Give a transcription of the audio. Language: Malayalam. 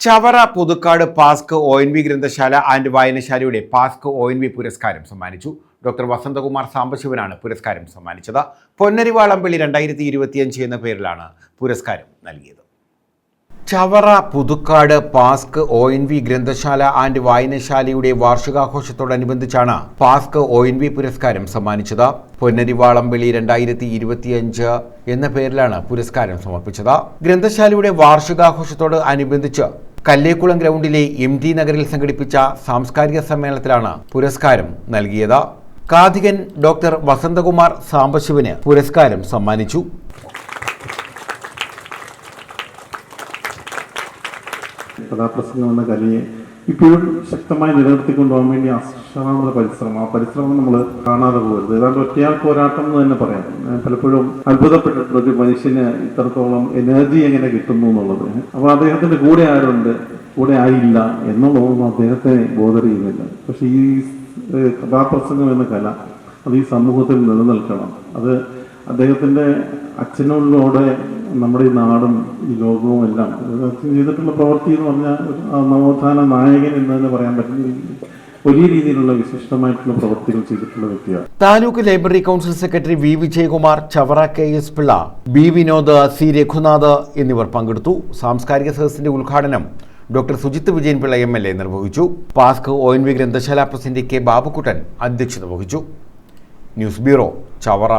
Chavara Puthukkad പാസ്ക് O N V ഗ്രന്ഥശാല ആൻഡ് വായനശാലയുടെ പാസ്ക് ഒ എൻ വി പുരസ്കാരം സമ്മാനിച്ചു. ഡോക്ടർ വസന്തകുമാർ സാംബശിവനാണ് പുരസ്കാരം സമ്മാനിച്ചത്. പൊന്നരിവാളംപള്ളി രണ്ടായിരത്തി ഇരുപത്തിയഞ്ച് എന്ന പേരിലാണ് പുരസ്കാരം നൽകിയത്. Chavara Puthukkad Pask O N V ഗ്രന്ഥശാല ആൻഡ് വായനശാലയുടെ വാർഷികാഘോഷത്തോടനുബന്ധിച്ചാണ് പാസ്ക് ഒ എൻ വി പുരസ്കാരം സമ്മാനിച്ചത്. പൊന്നരിവാളംവിളി രണ്ടായിരത്തി ഇരുപത്തിയഞ്ച് എന്ന പേരിലാണ് പുരസ്കാരം സമർപ്പിച്ചത്. ഗ്രന്ഥശാലയുടെ വാർഷികാഘോഷത്തോട് അനുബന്ധിച്ച് കല്ലേക്കുളം ഗ്രൗണ്ടിലെ എം ടി നഗറിൽ സംഘടിപ്പിച്ച സാംസ്കാരിക സമ്മേളനത്തിലാണ് പുരസ്കാരം നൽകിയത്. കാതികൻ ഡോക്ടർ വസന്തകുമാർ സാംബശിവന് പുരസ്കാരം സമ്മാനിച്ചു. കഥാപ്രസംഗം എന്ന കലയെ ഇപ്പോഴും ശക്തമായി നിലനിർത്തിക്കൊണ്ടുപോകാൻ വേണ്ടി അശ്രാമത പരിശ്രമം. ആ പരിശ്രമം നമ്മൾ കാണാതെ പോകരുത്. ഏതാണ്ട് ഒറ്റയാൾ പോരാട്ടം എന്ന് തന്നെ പറയാം. പലപ്പോഴും അത്ഭുതപ്പെട്ടിട്ടുണ്ട് ഒരു മനുഷ്യന് ഇത്രത്തോളം എനർജി എങ്ങനെ കിട്ടുന്നു എന്നുള്ളത്. അപ്പൊ അദ്ദേഹത്തിന്റെ കൂടെ ആരുണ്ട്? കൂടെ ആയില്ല എന്നുള്ളതൊന്നും അദ്ദേഹത്തെ ബോധറിയുന്നില്ല പക്ഷെ ഈ കഥാപ്രസംഗം എന്ന കല അത് ഈ സമൂഹത്തിൽ നിലനിൽക്കണം. അത് അദ്ദേഹത്തിന്റെ അച്ഛനോടെ നമ്മുടെ ഈ നാടും ഈ ലോകവും എല്ലാം. ചെയ്തിട്ടുള്ള പ്രവൃത്തി എന്ന് പറഞ്ഞാൽ നവോത്ഥാന നായകൻ എന്ന് തന്നെ പറയാൻ പറ്റുന്ന വലിയ രീതിയിലുള്ള വിശിഷ്ടമായിട്ടുള്ള പ്രവൃത്തികൾ ചെയ്തിട്ടുള്ള വ്യക്തിയാണ്. Taluk library council secretary V Vijayakumar Chavara K S Pillai B Vinod C Raghunath എന്നിവർ പങ്കെടുത്തു. സാംസ്കാരിക സദസ്സിന്റെ ഉദ്ഘാടനം doctor Sujith Vijayan Pillai M L A നിർവഹിച്ചു. പാസ്ക് ഒ എൻ വി ഗ്രന്ഥശാല പ്രസിഡന്റ് കെ ബാബുക്കുട്ടൻ അധ്യക്ഷത വഹിച്ചു. News bureau Chavara.